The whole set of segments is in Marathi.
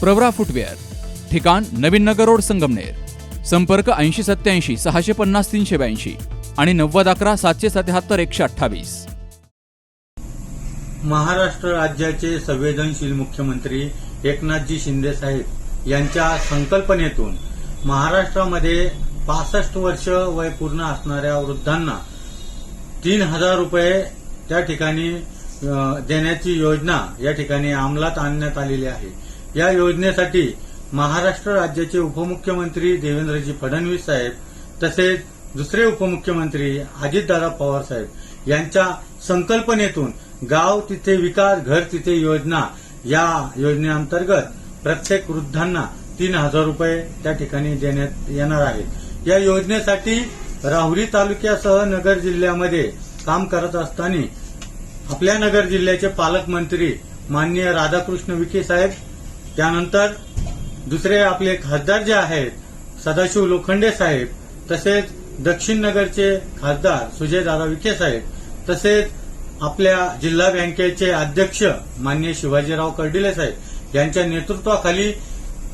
प्रवरा फुटवेअर ठिकाण नवीन नगर रोड संगमनेर संपर्क ऐंशी सत्याऐंशी सहाशे पन्नास तीनशे ब्याऐंशी आणि नव्वद अकरा सातशे सत्याहत्तर एकशे अठ्ठावीस. महाराष्ट्र राज्याचे संवेदनशील मुख्यमंत्री एकनाथजी शिंदे साहेब यांच्या संकल्पनेतून महाराष्ट्रामध्ये पासष्ट वर्ष वय पूर्ण असणाऱ्या वृद्धांना तीन हजार रुपये त्या ठिकाणी देण्याची योजना या ठिकाणी अंमलात आणण्यात आलेली आहे. या योजनेसाठी महाराष्ट्र राज्याचे उपमुख्यमंत्री देवेंद्रजी फडणवीस साहेब तसेच दुसरे उपमुख्यमंत्री अजितदादा पवार साहेब यांच्या संकल्पनेतून गाव तिथे विकास घर तिथे योजना या योजनेअंतर्गत प्रत्येक वृद्धांना तीन हजार रुपये त्या ठिकाणी देण्यात येणार आहेत या योजनेसाठी राहुरी तालुक्यासह नगर जिल्ह्यामध्ये काम करत असताना आपल्या नगर जिल्ह्याचे पालकमंत्री माननीय राधाकृष्ण विखे साहेब त्यानंतर दुसरे आपले खासदार जे आहेत सदाशिव लोखंडे साहेब तसेच दक्षिण नगरचे खासदार सुजयदादा विखे साहेब तसेच आपल्या जिल्हा बँकेचे अध्यक्ष माननीय शिवाजीराव कर्डिले साहेब यांच्या नेतृत्वाखाली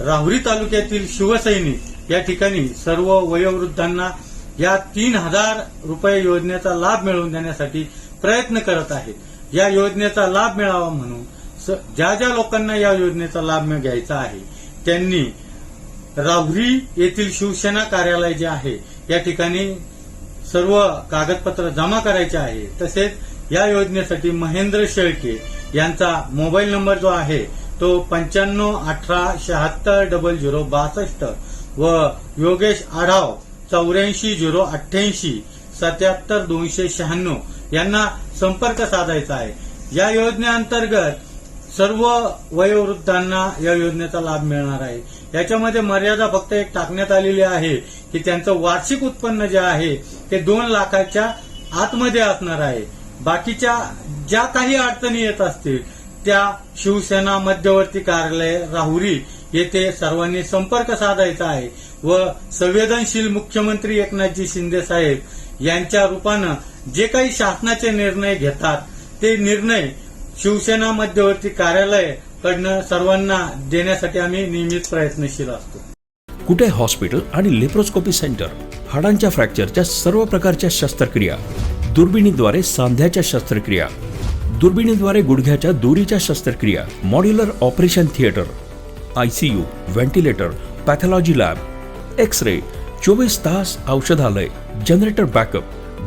राहुरी तालुक्यातील शिवसैनिक या ठिकाणी सर्व वयोवृद्धांना या तीन हजार रुपये योजनेचा लाभ मिळवून देण्यासाठी प्रयत्न करत आहेत. या योजनेचा लाभ मिळावा म्हणून ज्या ज्या लोकांना या योजनेचा लाभ घ्यायचा आहे त्यांनी राहुरी येथील शिवसेना कार्यालय जे आहे या ठिकाणी सर्व कागदपत्र जमा करायचे आहे. तसेच या योजनेसाठी महेंद्र शेळके यांचा मोबाईल नंबर जो आहे तो पंच्याण्णव अठरा शहात्तर डबल झिरो बासष्ट व योगेश आढाव चौऱ्याऐंशी झिरो अठ्ठ्याऐंशी सत्याहत्तर दोनशे शहाण्णव यांना संपर्क साधायचा आहे. या योजनेअंतर्गत सर्व वयोवृद्धांना या योजनेचा लाभ मिळणार आहे. याच्यामध्ये मर्यादा फक्त एक टाकण्यात आलेली आहे की त्यांचं वार्षिक उत्पन्न जे आहे ते दोन लाखाच्या आतमध्ये असणार आहे. बाकीच्या ज्या काही अडचणी येत असतील त्या शिवसेना मध्यवर्ती कार्यालय राहुरी येथे सर्वांनी संपर्क साधायचा आहे व संवेदनशील मुख्यमंत्री एकनाथजी शिंदे साहेब यांच्या रूपानं जे काही शासनाचे निर्णय घेतात ते निर्णय शिवसेना मध्यवर्ती कार्यालय कडनं सर्वांना देण्यासाठी आम्ही नियमित प्रयत्नशील असतो. कुठे हॉस्पिटल आणि लेप्रोस्कोपी सेंटर हाडांच्या फ्रॅक्चरच्या सर्व प्रकारच्या शस्त्रक्रिया दुर्बिणीद्वारे सांध्याच्या शस्त्रक्रिया दुर्बिणीद्वारे गुडघ्याच्या दोरीच्या शस्त्रक्रिया modular operation theatre ICU ventilator pathology lab X ray चोवीस तास औषधालय generator backup